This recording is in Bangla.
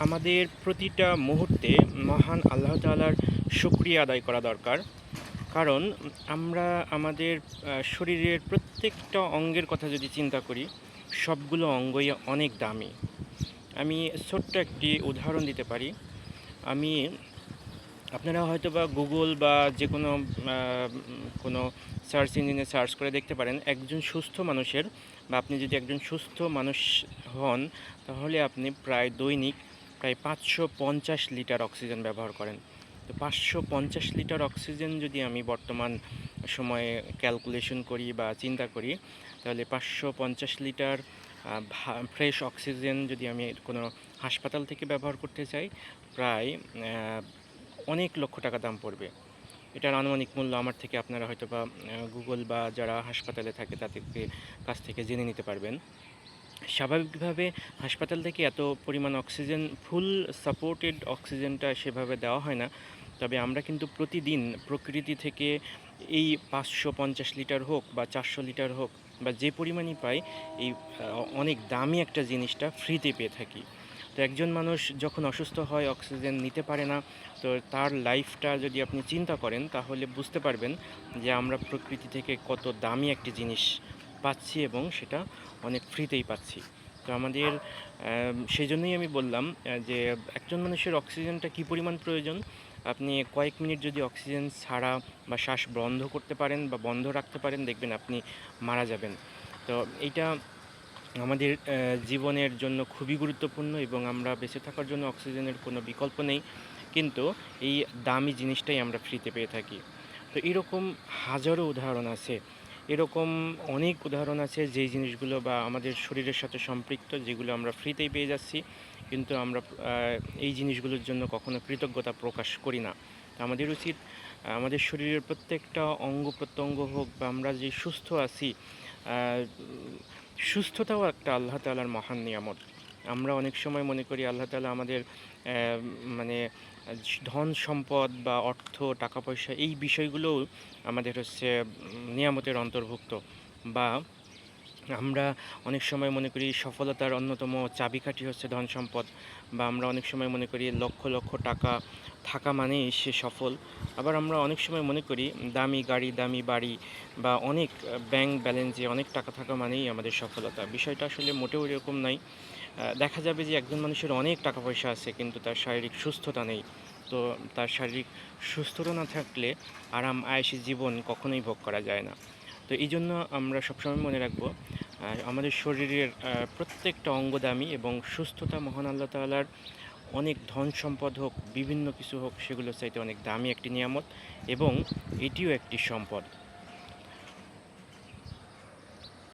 আমাদের প্রতিটা মুহূর্তে মহান আল্লাহ তাআলার শুকরিয়া আদায় করা দরকার। কারণ আমরা আমাদের শরীরের প্রত্যেকটা অঙ্গের কথা যদি চিন্তা করি, সবগুলো অঙ্গই অনেক দামি। আমি ছোট্ট একটি উদাহরণ দিতে পারি। আমি, আপনারা হয়তো বা গুগল বা যে কোনো কোনো সার্চ ইঞ্জিনে সার্চ করে দেখতে পারেন, একজন সুস্থ মানুষের বা আপনি যদি একজন সুস্থ মানুষ হন, তাহলে আপনি প্রায় দৈনিক প্রায় পাঁচশো পঞ্চাশ লিটার অক্সিজেন ব্যবহার করেন। তো পাঁচশো পঞ্চাশ লিটার অক্সিজেন যদি আমি বর্তমান সময়ে ক্যালকুলেশন করি বা চিন্তা করি, তাহলে পাঁচশো পঞ্চাশ লিটার ফ্রেশ অক্সিজেন যদি আমি কোনো হাসপাতাল থেকে ব্যবহার করতে চাই, প্রায় অনেক লক্ষ টাকা দাম পড়বে। এটার আনুমানিক মূল্য আমার থেকে আপনারা হয়তো বা গুগল বা যারা হাসপাতালে থাকে তাদেরকে কাছ থেকে জেনে নিতে পারবেন। স্বাভাবিকভাবে হাসপাতাল থেকে এত পরিমাণ অক্সিজেন, ফুল সাপোর্টেড অক্সিজেনটা সেভাবে দেওয়া হয় না। তবে আমরা কিন্তু প্রতিদিন প্রকৃতি থেকে এই পাঁচশো পঞ্চাশ লিটার হোক বা চারশো লিটার হোক বা যে পরিমাণই পাই, এই অনেক দামি একটা জিনিসটা ফ্রিতে পেয়ে থাকি। তো একজন মানুষ যখন অসুস্থ হয়, অক্সিজেন নিতে পারে না, তো তার লাইফটা যদি আপনি চিন্তা করেন, তাহলে বুঝতে পারবেন যে আমরা প্রকৃতি থেকে কত দামি একটি জিনিস পাচ্ছি এবং সেটা অনেক ফ্রিতেই পাচ্ছি। তো আমাদের সেই জন্যই আমি বললাম যে একজন মানুষের অক্সিজেনটা কী পরিমাণ প্রয়োজন? আপনি কয়েক মিনিট যদি অক্সিজেন ছাড়া বা শ্বাস বন্ধ করতে পারেন বা বন্ধ রাখতে পারেন, দেখবেন আপনি মারা যাবেন। তো এইটা আমাদের জীবনের জন্য খুবই গুরুত্বপূর্ণ এবং আমরা বেঁচে থাকার জন্য অক্সিজেনের কোনো বিকল্প নেই। কিন্তু এই দামি জিনিসটাই আমরা ফ্রিতে পেয়ে থাকি। তো এরকম হাজারো উদাহরণ আছে। এরকম অনেক উদাহরণ আছে যেই জিনিসগুলো বা আমাদের শরীরের সাথে সম্পৃক্ত, যেগুলো আমরা ফ্রিতেই পেয়ে যাচ্ছি, কিন্তু আমরা এই জিনিসগুলোর জন্য কখনো কৃতজ্ঞতা প্রকাশ করি না। আমাদের উচিত আমাদের শরীরের প্রত্যেকটা অঙ্গ প্রত্যঙ্গ হোক বা আমরা যে সুস্থ আছি সুস্থতাও একটা আল্লাহ তাআলার মহান নিয়ামত। আমরা অনেক সময় মনে করি আল্লাহ তাআলা আমাদের মানে ধন সম্পদ বা অর্থ টাকা পয়সা এই বিষয়গুলোও আমাদের হচ্ছে নিয়ামতের অন্তর্ভুক্ত বা আমরা অনেক সময় মনে করি সফলতার অন্যতম চাবিকাঠি হচ্ছে ধন সম্পদ বা আমরা অনেক সময় মনে করি লক্ষ লক্ষ টাকা থাকা মানেই সে সফল। আবার আমরা অনেক সময় মনে করি দামি গাড়ি, দামি বাড়ি বা অনেক ব্যাংক ব্যালেন্সে অনেক টাকা থাকা মানেই আমাদের সফলতা। বিষয়টা আসলে মোটেও এরকম নাই। দেখা যাবে যে একজন মানুষের অনেক টাকা পয়সা আছে কিন্তু তার শারীরিক সুস্থতা নেই। তো তার শারীরিক সুস্থতা না থাকলে আরাম, আয়েসি জীবন কখনোই ভোগ করা যায় না। তো এই জন্য আমরা সবসময় মনে রাখব আমাদের শরীরের প্রত্যেকটা অঙ্গ দামি এবং সুস্থতা মহান আল্লাহ তালার অনেক ধন সম্পদ হোক, বিভিন্ন কিছু হোক সেগুলো চাইতে অনেক দামি একটি নিয়ামত এবং এটিও একটি সম্পদ।